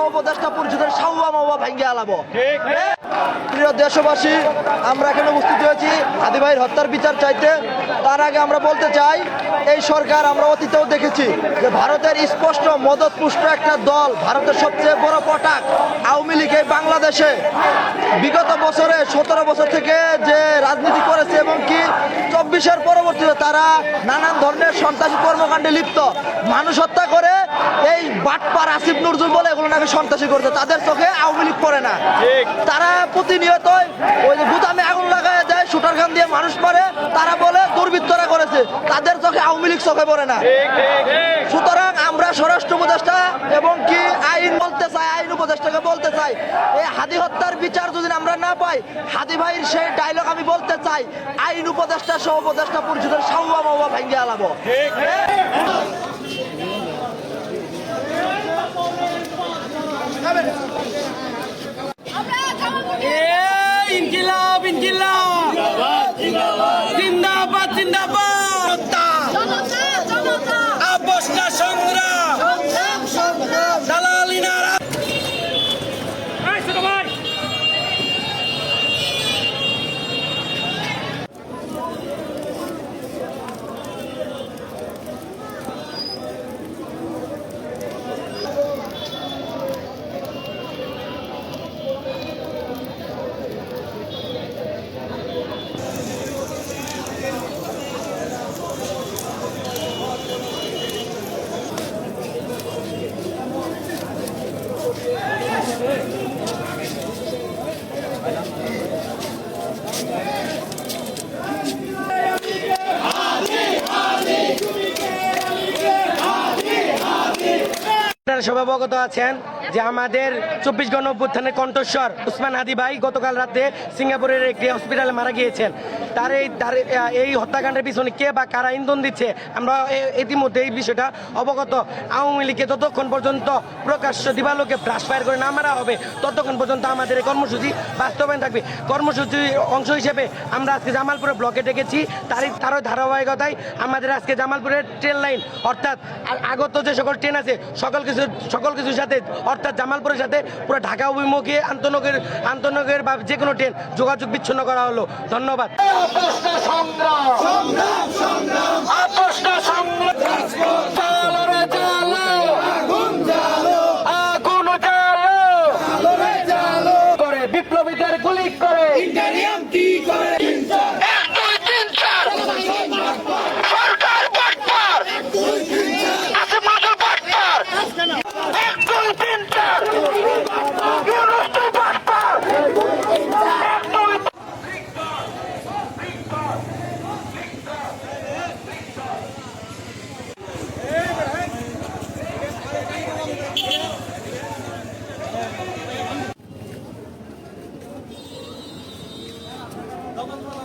উপদেষ্টা উপদেষ্টা পরিষদের সাউবা মামা ভেঙে আলাবো হ্যাঁ? প্রিয় দেশবাসী আমরা এখানে উপস্থিত হয়েছি আদি ভাইয়ের হত্যার বিচার চাইতে। তার আগে আমরা বলতে চাই এই সরকার আমরা অতীতেও দেখেছি যে ভারতের স্পষ্ট মদতপুষ্ট একটা দল ভারতের সবচেয়ে বড় পটাক আওয়ামী লীগ বাংলাদেশে বিগত বছরে সতেরো বছর থেকে যে রাজনীতি করেছে এবং কি চব্বিশের পরবর্তীতে তারা নানান ধরনের সন্ত্রাসী কর্মকাণ্ডে লিপ্ত। মানুষ হত্যা করে এই বাটপার আসিফ নজরুল বলে এগুলো নাকি সন্ত্রাসী করছে। তাদের চোখে আওয়ামী লীগ পড়ে না। তারা প্রতিনিয়ত ওই যে গুদামে আগুন লাগায় দেয় শুটার গান দিয়ে মানুষ মারে তারা বলে দুর্বৃত্তরা করেছে। তাদের চোখে আওয়ামী লীগ চোখে পড়ে না। সুতরাং আমরা স্বরাষ্ট্র উপদেষ্টা এবং কি আইন বলতে চাই উপদেষ্টাকে বলতে চাই। এই হাদি হত্যার বিচার যদি আমরা না পাই, হাদি ভাইয়ের সেই ডায়লগ আমি বলতে চাই, আইন উপদেষ্টা সহ উপদেষ্টা পরিষদের সাউবা মাউবা ভেঙে আলাবো আপনারা আছেন। যে আমাদের চব্বিশ গণ অভ্যুত্থানের কণ্ঠস্বর উসমান হাদি ভাই গতকাল রাতে সিঙ্গাপুরের একটি হসপিটালে মারা গিয়েছেন। তার এই তার এই হত্যাকাণ্ডের পিছনে কে বা কারা ইন্ধন দিচ্ছে, আমরা ইতিমধ্যে এই বিষয়টা অবগত। আওয়ামী লীগকে ততক্ষণ পর্যন্ত প্রকাশ্য দিবালোকে ব্রাশ ফায়ার করে না মারা হবে, ততক্ষণ পর্যন্ত আমাদের এই কর্মসূচি বাস্তবায়ন থাকবে। কর্মসূচির অংশ হিসেবে আমরা আজকে জামালপুরে ব্লকে ডেকেছি। তারই তারও ধারাবাহিকতায় আমাদের আজকে জামালপুরের ট্রেন লাইন অর্থাৎ আগত যে সকল ট্রেন আছে, সকল কিছু সকল কিছুর সাথে অর্থাৎ জামালপুরের সাথে পুরো ঢাকা অভিমুখী, আন্তনগর আন্তনগের বা যে কোনো ট্রেন যোগাযোগ বিচ্ছিন্ন করা হলো। ধন্যবাদ। বিপ্লবীদের গুলি